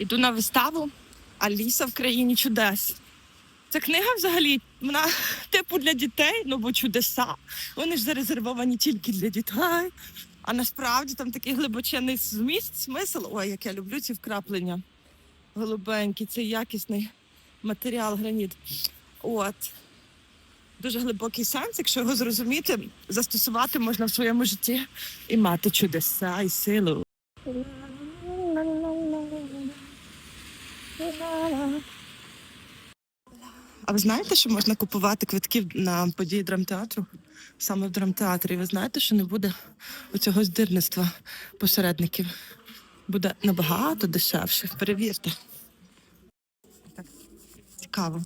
Іду на виставу Аліса в країні чудес. Ця книга взагалі вона типу для дітей, ну бо чудеса. Вони ж зарезервовані тільки для дітей. А насправді там такий глибочений зміст, смисл. Ой, як я люблю ці вкраплення. Голубенькі, це якісний матеріал, граніт. От. Дуже глибокий сенс, якщо його зрозуміти, застосувати можна в своєму житті і мати чудеса і силу. А ви знаєте, що можна купувати квитків на події драмтеатру саме в драмтеатрі? Ви знаєте, що не буде оцього здирництва посередників? Буде набагато дешевше. Перевірте. Так, цікаво.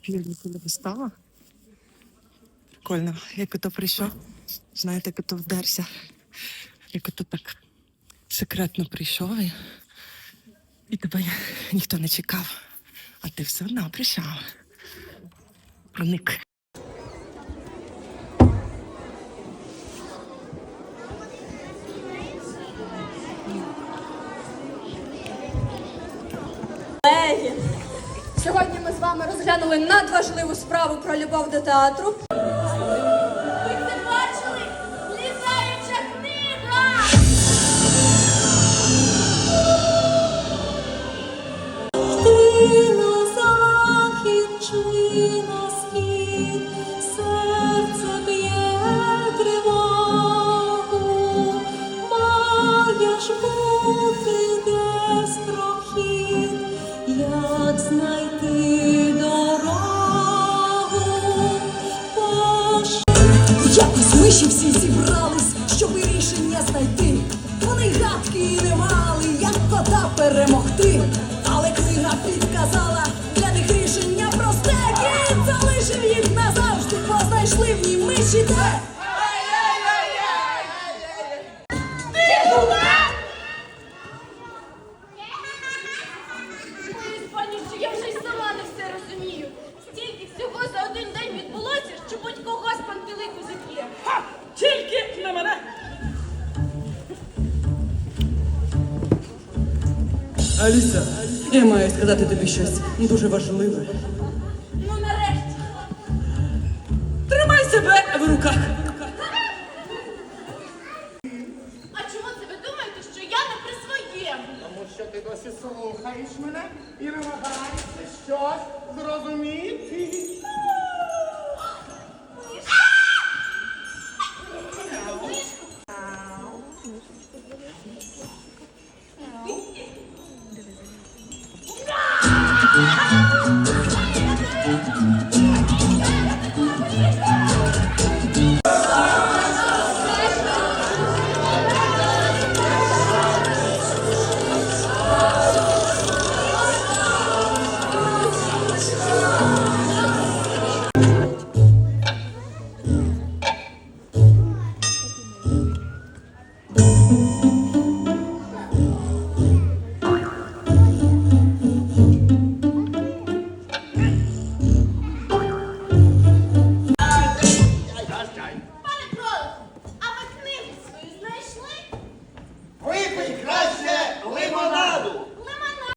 Півдні вистава. Прикольно, як ото прийшов. Знаєте, як ото вдерся. Як ото так секретно прийшов і, і тебе ніхто не чекав. А ти все одно прийшов. Проник. Колеги, сьогодні ми з вами розглянули надважливу справу про любов до театру. Ви як знайти дорогу. Якось миші всі зібрались, щоб рішення знайти. Вони гадки не мали, як кота перемогти. Але книга підказала для них рішення просте. Залишив їх назавжди, бо в ній миші те. Аліса, я маю сказати тобі щось дуже важливе. Ну нарешті. Тримай себе в руках. А чому це ви думаєте, що я не при своєму? Тому що ти досі слухаєш мене і намагаєшся щось зрозуміти.